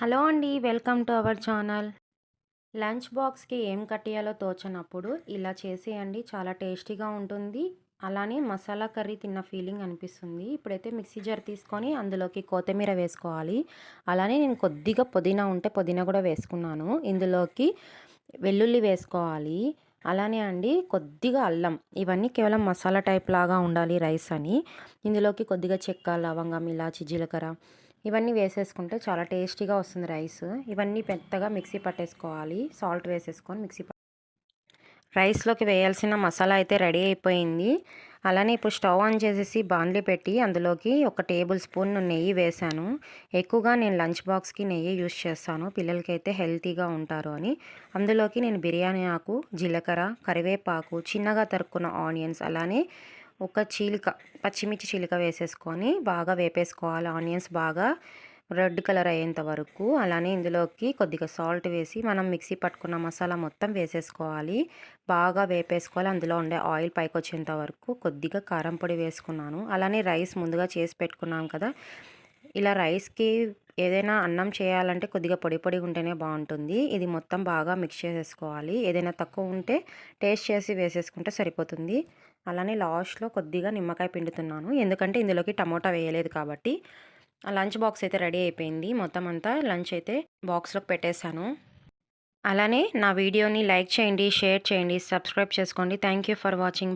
Hello అండి welcome to our channel. Lunch బాక్స్కి ఏం కట్టేయాలో తోచనప్పుడు ఇలా చేసేయండి చాలా టేస్టీగా ఉంటుంది. అలానే మసాలా కర్రీ తిన్న ఫీలింగ్ అనిపిస్తుంది. ఇప్పుడైతే మిక్సీ జార్ తీసుకొని అందులోకి కొత్తిమీర వేసుకోవాలి. అలానే నేను కొద్దిగా పుదీనా ఉంటే పుదీనా కూడా వేసుకున్నాను. ఇందులోకి వెల్లుల్లి వేసుకోవాలి. అలానే అండి కొద్దిగా అల్లం. ఇవన్నీ కేవలం మసాలా టైప్ లాగా ఉండాలి రైస్ అని. ఇందులోకి కొద్దిగా చెక్క లవంగం ఇలాచి జీలకర్ర ఇవన్నీ వేసేసుకుంటే చాలా టేస్టీగా వస్తుంది రైస్. ఇవన్నీ పెద్దగా మిక్సీ పట్టేసుకోవాలి. సాల్ట్ వేసేసుకొని మిక్సీ రైస్లోకి వేయాల్సిన మసాలా అయితే రెడీ అయిపోయింది. అలానే ఇప్పుడు స్టవ్ ఆన్ చేసేసి బాండ్లీ పెట్టి అందులోకి ఒక టేబుల్ స్పూన్ నెయ్యి వేశాను. ఎక్కువగా నేను లంచ్ బాక్స్కి నెయ్యి యూస్ చేస్తాను. పిల్లలకి అయితే హెల్తీగా ఉంటారు అని. అందులోకి నేను బిర్యానీ ఆకు జీలకర్ర కరివేపాకు చిన్నగా తరుక్కున్న ఆనియన్స్ అలానే ఒక చీలిక పచ్చిమిర్చి చీలిక వేసేసుకొని బాగా వేపేసుకోవాలి. ఆనియన్స్ బాగా రెడ్ కలర్ అయ్యేంత వరకు. అలానే ఇందులోకి కొద్దిగా సాల్ట్ వేసి మనం మిక్సీ పట్టుకున్న మసాలా మొత్తం వేసేసుకోవాలి. బాగా వేపేసుకోవాలి. అందులో ఉండే ఆయిల్ పైకి వచ్చేంత వరకు కొద్దిగా కారం పొడి వేసుకున్నాను. అలానే రైస్ ముందుగా చేసి పెట్టుకున్నాం కదా. ఇలా రైస్కి ఏదైనా అన్నం చేయాలంటే కొద్దిగా పొడి పొడి ఉంటేనే బాగుంటుంది. ఇది మొత్తం బాగా మిక్స్ చేసేసుకోవాలి. ఏదైనా తక్కువ ఉంటే టేస్ట్ చేసి వేసేసుకుంటే సరిపోతుంది. అలానే లాస్ట్లో కొద్దిగా నిమ్మకాయ పిండుతున్నాను. ఎందుకంటే ఇందులోకి టమోటా వేయలేదు కాబట్టి. లంచ్ బాక్స్ అయితే రెడీ అయిపోయింది. మొత్తం అంతా లంచ్ అయితే బాక్స్లోకి పెట్టేశాను. అలానే నా వీడియోని లైక్ చేయండి షేర్ చేయండి సబ్స్క్రైబ్ చేసుకోండి. Thank you for watching